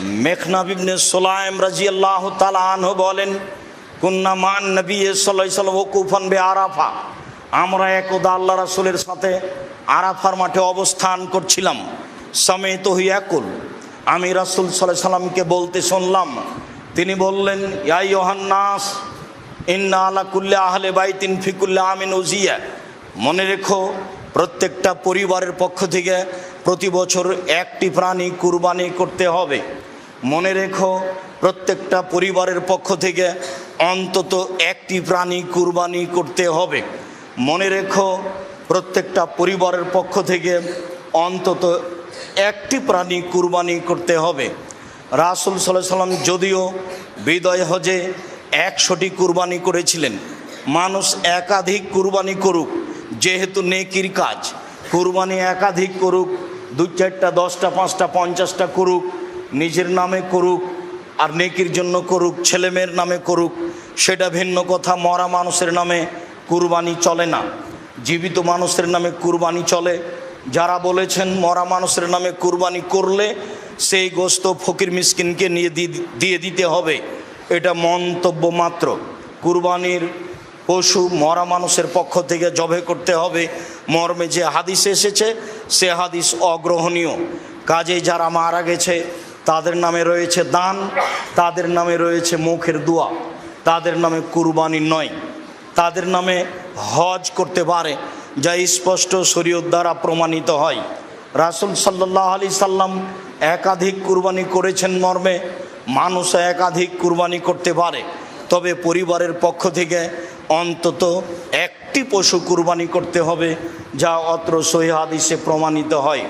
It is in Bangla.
মেঘনাবিবনে সোলাইম রাজি আল্লাহ তালাহ বলেন, কুন্না মান নবী সাল্লাম ওকুফান বে আরাফা আমরা একদা আল্লাহ রাসুলের সাথে আরাফার মাঠে অবস্থান করছিলাম। সামেত হইয়াকুল আমি রাসুল সাল্লাহ সাল্লামকে বলতে শুনলাম। তিনি বললেন ইয়াই ইয়োহান্নাস ইন্না আলা কুল্লে আহলে বাইতিন ফিকুল্লে আমিন উজিয়া। মনে রেখো প্রত্যেকটা পরিবারের পক্ষ থেকে প্রতি বছর একটি প্রাণী কুরবানি করতে হবে। মনে রেখো, প্রত্যেকটা পরিবারের পক্ষ থেকে অন্তত একটি প্রাণী কুরবানি করতে হবে। মনে রেখো, প্রত্যেকটা পরিবারের পক্ষ থেকে অন্তত একটি প্রাণী কুরবানি করতে হবে। রাসুল সাল্লাহ সাল্লাম যদিও বিদয় হজে একশোটি কুরবানি করেছিলেন, মানুষ একাধিক কুরবানি করুক যেহেতু নেকির কাজ, কুরবানি একাধিক করুক দু চারটা, দশটা, পাঁচটা, পঞ্চাশটা করুক, নিজের নামে করুক, আর নেকির জন্য করুক ছেলেমেয়ের নামে করুক, সেটা ভিন্ন কথা। মরা মানুষের নামে কুরবানি চলে না। জীবিত মানুষের নামে কুরবানি চলে। যারা বলেছেন মরা মানুষের নামে কুরবানি করলে সেই গোস্ত ফকির মিসকিনকে নিয়ে দিয়ে দিতে হবে। এটা মন্তব্য মাত্র। কুরবানির পশু মরা মানুষের পক্ষ থেকে জবে করতে হবে। মর্মে যে হাদিস এসেছে, সে হাদিস অগ্রহণীয়। কাজে যারা মারা গেছে, তাদের নামে রয়েছে দান, তাদের নামে রয়েছে মুখের দোয়া, তাদের নামে কুরবানি নয়, তাদের নামে হজ করতে পারে, যা স্পষ্ট শরীয়ত দ্বারা প্রমাণিত হয়। রাসুল সাল্লাহ আলি সাল্লাম একাধিক কুরবানি করেছেন মর্মে, মানুষ একাধিক কুরবানি করতে পারে। তবে পরিবারের পক্ষ থেকে অন্তত একটি পশু কুরবানি করতে হবে, যা অত্র সহি হাদিসে প্রমাণিত হয়।